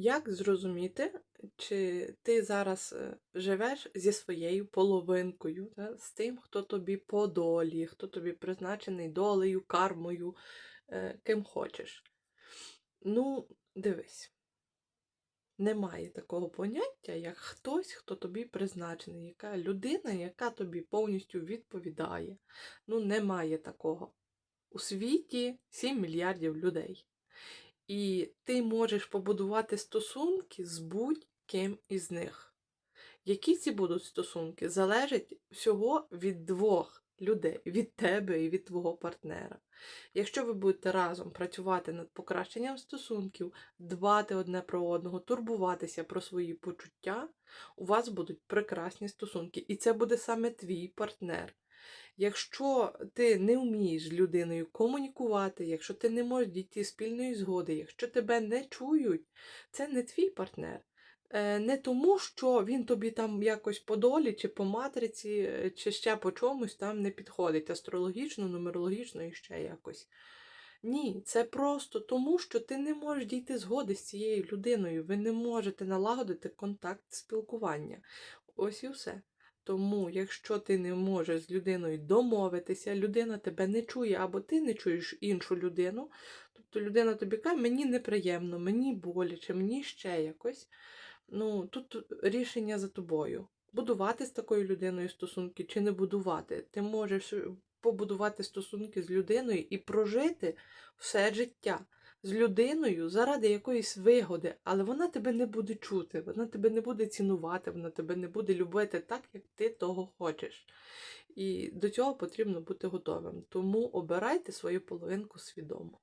Як зрозуміти, чи ти зараз е, живеш зі своєю половинкою, та, з тим, хто тобі по долі, хто тобі призначений долею, кармою, е, ким хочеш? Ну, дивись. Немає такого поняття, як хтось, хто тобі призначений, яка людина, яка тобі повністю відповідає. Ну, немає такого. У світі 7 мільярдів людей. І ти можеш побудувати стосунки з будь-ким із них. Які ці будуть стосунки, залежить всього від двох людей, від тебе і від твого партнера. Якщо ви будете разом працювати над покращенням стосунків, дбати одне про одного, турбуватися про свої почуття, у вас будуть прекрасні стосунки. І це буде саме твій партнер. Якщо ти не вмієш з людиною комунікувати, якщо ти не можеш дійти спільної згоди, якщо тебе не чують, це не твій партнер. Е, Не тому, що він тобі там якось по долі, чи по матриці, е, чи ще по чомусь там не підходить астрологічно, нумерологічно і ще якось. Ні, це просто тому, що ти не можеш дійти згоди з цією людиною. Ви не можете налагодити контакт спілкування. Ось і все. Тому, якщо ти не можеш з людиною домовитися, людина тебе не чує, або ти не чуєш іншу людину, тобто людина тобі каже, мені неприємно, мені боляче, мені ще якось. Ну, тут рішення за тобою. Будувати з такою людиною стосунки чи не будувати. Ти можеш побудувати стосунки з людиною і прожити все життя з людиною заради якоїсь вигоди, але вона тебе не буде чути, вона тебе не буде цінувати, вона тебе не буде любити так, як ти того хочеш. І до цього потрібно бути готовим. Тому обирайте свою половинку свідомо.